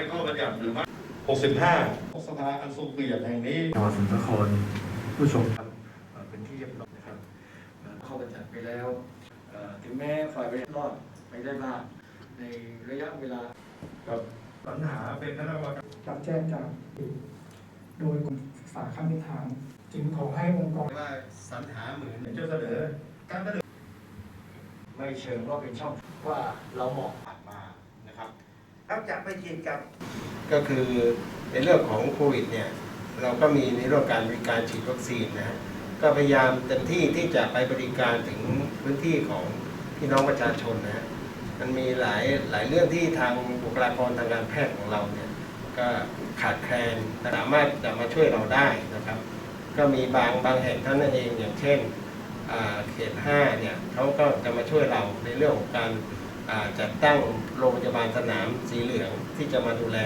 65สภาอันทรงเกียรติแห่งนี้จังหวัดสมุทรสาครผู้ชมครับเอ่อเป็นที่เรียบร้อยนะครับเอ่อเข้าบรรจัดไปแล้วเอ่อถึงแม้ฝ่ายบริหารรอดไปได้บ้างในระยะเวลากับปัญหาเป็นคณะกรรมการรับแจ้งจากโดยกรมศึกษาขั้นพื้นฐานจึงขอให้องค์กรว่าสรรหาเหมือนจะเสนอการเสนอไม่เชิงว่าเป็นช่องว่าเราเหมาะ ผ่านมานะครับ ครับจะไปฉีดกับ ก็คือในเรื่องของโควิดเนี่ยเราก็มีในเรื่องการบริการฉีดวัคซีนนะฮะก็พยายามเต็มที่ที่จะไปบริการถึงพื้นที่ของพี่น้องประชาชนนะฮะมันมีหลายหลายเรื่องที่ทางบุคลากรทางการแพทย์ของเราเนี่ยก็ขาดแคลนสามารถจะมาช่วยเราได้นะครับ ก็มีบางบางแห่งเท่านั้นเองอย่างเช่นเขต5เนี่ยเขาก็จะมาช่วยเราในเรื่องของการ จัดตั้งโรงพยาบาลสนามสีเหลืองที่จะมาดูแล